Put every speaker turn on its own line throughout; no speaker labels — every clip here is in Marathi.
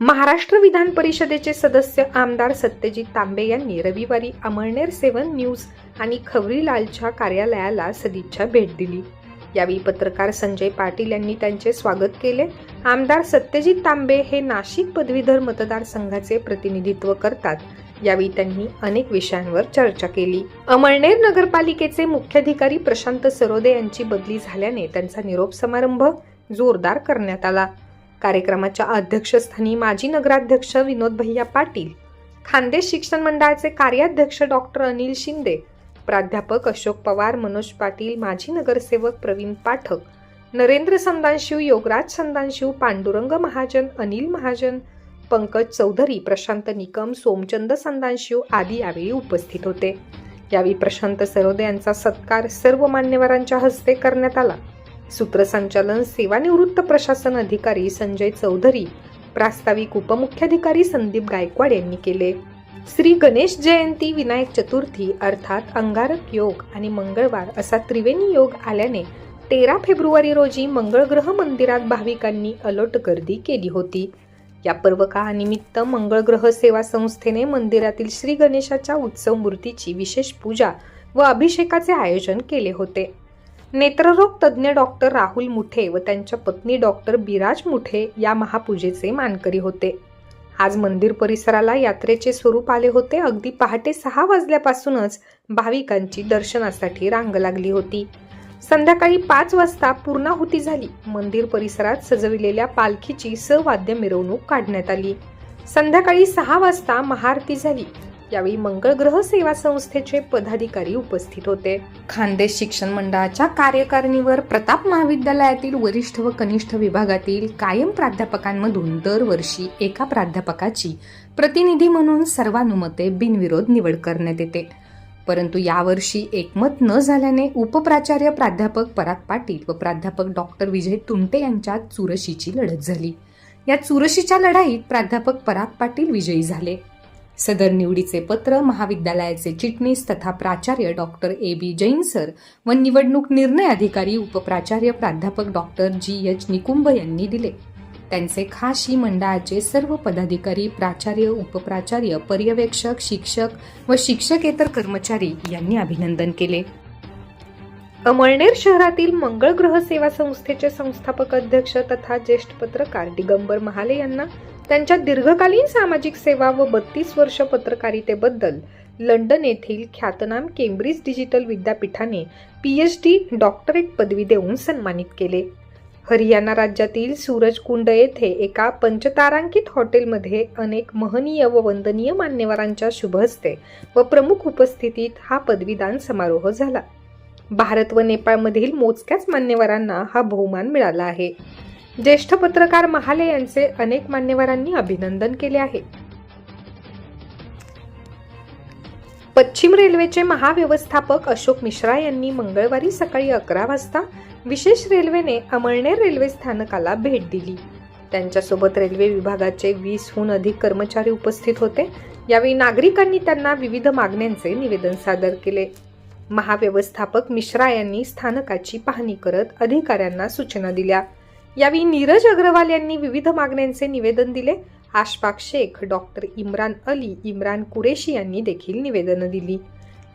महाराष्ट्र विधान परिषदेचे सदस्य आमदार सत्यजित तांबे यांनी रविवारी अमळनेर सेवन न्यूज आणि खवरीलालच्या कार्यालयाला सदिच्छा भेट दिली. यावेळी पत्रकार संजय पाटील यांनी त्यांचे स्वागत केले. आमदार सत्यजित तांबे हे नाशिक पदवीधर मतदारसंघाचे प्रतिनिधित्व करतात. यावेळी त्यांनी अनेक विषयांवर चर्चा केली. अमळनेर नगरपालिकेचे मुख्याधिकारी प्रशांत सरोदे यांची बदली झाल्याने त्यांचा निरोप समारंभ जोरदार करण्यात आला. कार्यक्रमाच्या अध्यक्षस्थानी माजी नगराध्यक्ष विनोद भैया पाटील खानदेश शिक्षण मंडळाचे कार्याध्यक्ष डॉक्टर अनिल शिंदे प्राध्यापक अशोक पवार मनोज पाटील माजी नगरसेवक प्रवीण पाठक नरेंद्र संदानशिव योगराज संदानशिव पांडुरंग महाजन अनिल महाजन पंकज चौधरी प्रशांत निकम सोमचंद संदानशिव आदी यावेळी उपस्थित होते. यावेळी प्रशांत सरोदे यांचा सत्कार सर्व मान्यवरांच्या हस्ते करण्यात आला. सूत्रसंचालन सेवानिवृत्त प्रशासन अधिकारी संजय चौधरी प्रास्ताविक उपमुख्याधिकारी संदीप गायकवाड यांनी केले. श्री गणेश जयंती विनायक चतुर्थी अर्थात अंगारक योग आणि मंगळवार असा त्रिवेणी योग आल्याने तेरा फेब्रुवारी रोजी मंगळग्रह मंदिरात भाविकांनी अलोट गर्दी केली होती. या पर्वकाळानिमित्त मंगळग्रह सेवा संस्थेने मंदिरातील श्री गणेशाच्या उत्सव मूर्तीची विशेष पूजा व अभिषेकाचे आयोजन केले होते. नेत्ररोग तज्ज्ञ डॉक्टर राहुल मुठे व त्यांच्या पत्नी डॉक्टर बिराज मुठे या महापूजेचे मानकरी होते. आज मंदिर परिसराला यात्रेचे स्वरूप आले होते. अगदी पहाटे सहा वाजल्यापासूनच भाविकांची दर्शनासाठी रांग लागली होती. संध्याकाळी पाच वाजता पूर्णाहुती झाली. मंदिर परिसरात सजविलेल्या पालखीची सवाद्य मिरवणूक काढण्यात आली. संध्याकाळी सहा वाजता महाआरती झाली. यावेळी मंगळग्रह सेवा संस्थेचे पदाधिकारी उपस्थित होते. खानदेश शिक्षण मंडळाच्या कार्यकारिणीवर प्रताप महाविद्यालयातील वरिष्ठ व कनिष्ठ विभागातील कायम प्राध्यापकांमधून दरवर्षी एका प्राध्यापकाची प्रतिनिधी म्हणून सर्वानुमते बिनविरोध निवड करण्यात येते. परंतु यावर्षी एकमत न झाल्याने उपप्राचार्य प्राध्यापक पराग पाटील व प्राध्यापक डॉक्टर विजय तुंटे यांच्यात चुरशीची लढत झाली. या चुरशीच्या लढाईत प्राध्यापक पराग पाटील विजयी झाले. सदर निवडीचे पत्र महाविद्यालयाचे चिटणीस तथा प्राचार्य doctor A B Jain sir व निवडणूक निर्णय अधिकारी उपप्राचार्य प्राध्यापक डॉक्टर जी एच निकुंभ यांनी दिले. त्यांचे खाशी मंडळाचे सर्व पदाधिकारी प्राचार्य उपप्राचार्य पर्यवेक्षक शिक्षक व शिक्षकेतर कर्मचारी यांनी अभिनंदन केले. अमळनेर शहरातील मंगळ ग्रह सेवा संस्थेचे संस्थापक अध्यक्ष तथा ज्येष्ठ पत्रकार दिगंबर महाले यांना त्यांच्या दीर्घकालीन सामाजिक सेवा व बत्तीस वर्ष पत्रकारितेबद्दल लंडन येथील ख्यातनाम केम्ब्रिज डिजिटल विद्यापीठाने पी एच डी डॉक्टरेट पदवी देऊन सन्मानित केले. हरियाणा राज्यातील सूरजकुंड येथे एका पंचतारांकित हॉटेलमध्ये अनेक महनीय व वंदनीय मान्यवरांच्या शुभहस्ते व प्रमुख उपस्थितीत हा पदवीदान समारोह झाला. भारत व नेपाळमधील मोजक्याच मान्यवरांना हा बहुमान मिळाला आहे. ज्येष्ठ पत्रकार महाले यांचे अनेक मान्यवरांनी अभिनंदन केले आहे. पश्चिम रेल्वेचे महाव्यवस्थापक अशोक मिश्रा यांनी मंगळवारी सकाळी अकरा वाजता विशेष रेल्वेने अमळनेर रेल्वे स्थानकाला भेट दिली. त्यांच्यासोबत रेल्वे विभागाचे वीसहून अधिक कर्मचारी उपस्थित होते. यावेळी नागरिकांनी त्यांना विविध मागण्यांचे निवेदन सादर केले. महाव्यवस्थापक मिश्रा यांनी स्थानकाची पाहणी करत अधिकाऱ्यांना सूचना दिल्या. यावेळी नीरज अग्रवाल यांनी विविध मागण्यांचे निवेदन दिले. आशफाक शेख डॉक्टर इम्रान अली इम्रान कुरेशी यांनी देखील निवेदनं दिली.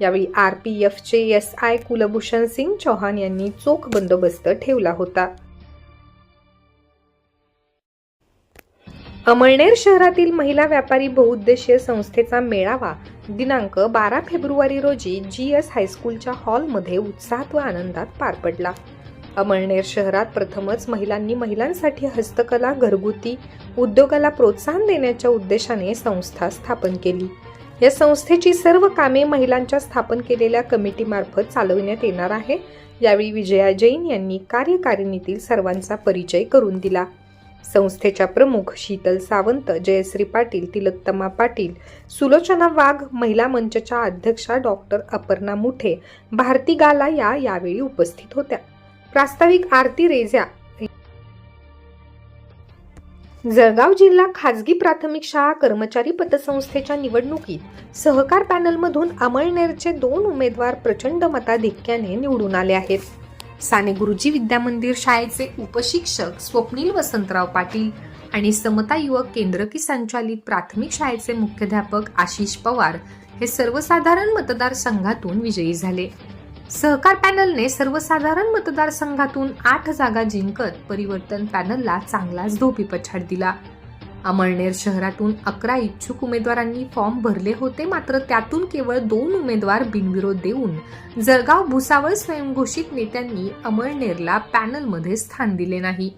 यावेळी आर पी एफचे एस आय कुलभूषण सिंग चौहान यांनी चोख बंदोबस्त ठेवला होता. अमळनेर शहरातील महिला व्यापारी बहुउद्देशीय संस्थेचा मेळावा दिनांक बारा फेब्रुवारी रोजी जी एस हायस्कूलच्या हॉलमध्ये उत्साहात व आनंदात पार पडला. अमळनेर शहरात प्रथमच महिलांनी महिलांसाठी हस्तकला घरगुती उद्योगाला प्रोत्साहन देण्याच्या उद्देशाने संस्था स्थापन केली. या संस्थेची सर्व कामे महिलांच्या स्थापन केलेल्या कमिटीमार्फत चालविण्यात येणार आहे. यावेळी विजया जैन यांनी कार्यकारिणीतील सर्वांचा परिचय करून दिला. संस्थेच्या प्रमुख शीतल सावंत जयश्री पाटील तिलोत्तमा पाटील सुलोचना वाघ महिला मंचच्या अध्यक्षा डॉक्टर अपर्णा मुठे भारती गाला या यावेळी उपस्थित होत्या. प्रास्ताविक आरती रेझ्या. जळगाव जिल्हा खाजगी प्राथमिक शाळा कर्मचारी पतसंस्थेच्या निवडणुकीत सहकार पॅनलमधून अमळनेरचे दोन उमेदवार प्रचंड मताधिक्याने निवडून आले आहेत. साने गुरुजी विद्यामंदिर शाळेचे उपशिक्षक स्वप्नील वसंतराव पाटील आणि समता युवक केंद्रकी संचालित प्राथमिक शाळेचे मुख्याध्यापक आशिष पवार हे सर्वसाधारण मतदारसंघातून विजयी झाले. सहकार पॅनलने सर्वसाधारण मतदारसंघातून आठ जागा जिंकत परिवर्तन पॅनलला चांगलाच धोपी पछाड दिला. अमळनेर शहरातून अकरा इच्छुक उमेदवारांनी फॉर्म भरले होते मात्र त्यातून केवळ दोन उमेदवार बिनविरोध देऊन जळगाव भुसावळ स्वयंघोषित नेत्यांनी अमळनेरला पॅनलमध्ये स्थान दिले नाही.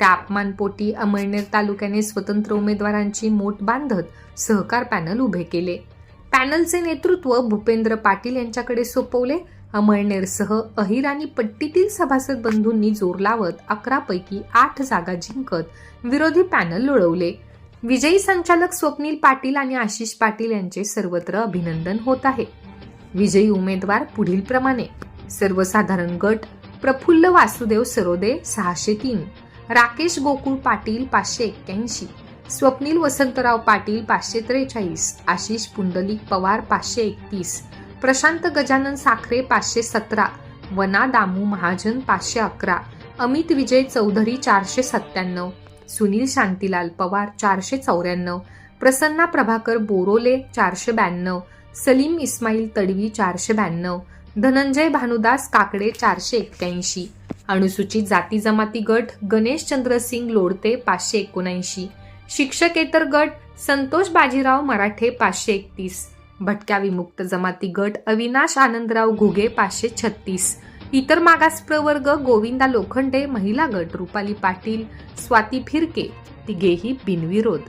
त्या अपमानपोटी अमळनेर तालुक्याने स्वतंत्र उमेदवारांची मोठ बांधत सहकार पॅनल उभे केले. पॅनलचे नेतृत्व भूपेंद्र पाटील यांच्याकडे सोपवले अमळनेरसह अहिर आणि पट्टीतील सभासद बंधूंनी जोर लावत अकरापैकी आठ जागा जिंकत विरोधी पॅनल लुळवले. विजयी संचालक स्वप्नील पाटील आणि आशिष पाटील यांचे सर्वत्र अभिनंदन होत आहे. विजयी उमेदवार पुढील प्रमाणे. सर्वसाधारण गट प्रफुल्ल वासुदेव सरोदे सहाशे तीन राकेश गोकुळ पाटील पाचशे एक्क्याऐंशी स्वप्नील वसंतराव पाटील पाचशे त्रेचाळीस आशिष पुंडलिक पवार पाचशे एकतीस प्रशांत गजानन साखरे पाचशे सतरा वना दामू महाजन पाचशे अकरा अमित विजय चौधरी चारशे सत्त्याण्णव सुनील शांतीलाल पवार चारशे चौऱ्याण्णव प्रसन्ना प्रभाकर बोरोले चारशे ब्याण्णव सलीम इस्माईल तडवी चारशे ब्याण्णव धनंजय भानुदास काकडे चारशे एक्क्याऐंशी अनुसूचित जाती जमाती गट गणेश चंद्रसिंग लोडते पाचशे एकोणऐंशी शिक्षकेतर गट संतोष बाजीराव मराठे पाचशे एकतीस भटक्या विमुक्त जमाती गट अविनाश आनंदराव घुगे पाचशे छत्तीस. इतर मागास प्रवर्ग गोविंदा लोखंडे महिला गट रुपाली पाटील स्वाती फिरके तिघेही बिनविरोध.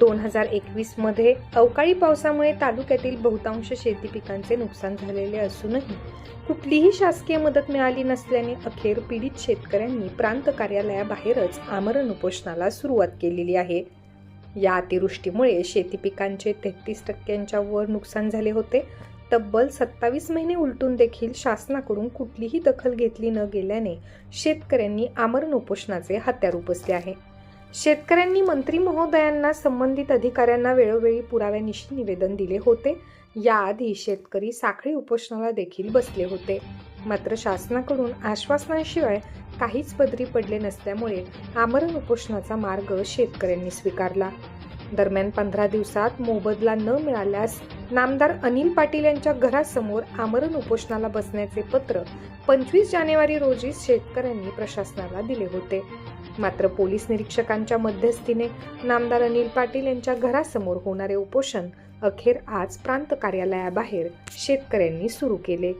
दोन हजार एकवीसमध्ये अवकाळी पावसामुळे तालुक्यातील बहुतांश शेती पिकांचे नुकसान झालेले असूनही कुठलीही शासकीय मदत मिळाली नसल्याने अखेर पीडित शेतकऱ्यांनी प्रांत कार्यालयाबाहेरच आमरण उपोषणाला सुरुवात केलेली आहे. या अतिवृष्टीमुळे शेती पिकांचे तेहतीस टक्क्यांच्या वर नुकसान झाले होते. तब्बल सत्तावीस महिने उलटून देखील शासनाकडून कुठलीही दखल घेतली न गेल्याने शेतकऱ्यांनी आमरण उपोषणाचे हत्यार उपसले आहे. शेतकऱ्यांनी मंत्री महोदयांना संबंधित अधिकाऱ्यांना वेळोवेळी पुराव्यानिशी निवेदन दिले होते. याआधी शेतकरी साखळी उपोषणाला देखील बसले होते. मात्र शासनाकडून आश्वासनाशिवाय काहीच पदरी पडले नसल्यामुळे आमरण उपोषणाचा मार्ग शेतकऱ्यांनी स्वीकारला. दरम्यान पंधरा दिवसात मोबदला न मिळाल्यास नामदार अनिल पाटील यांच्या घरासमोर आमरण उपोषणाला बसण्याचे पत्र पंचवीस जानेवारी रोजी शेतकऱ्यांनी प्रशासनाला दिले होते. मात्र पोलीस निरीक्षकांच्या मध्यस्थीने नामदार अनिल पाटील यांच्या घरासमोर होणारे उपोषण अखेर आज प्रांत कार्यालयाबाहेर शेतकऱ्यांनी सुरू केले.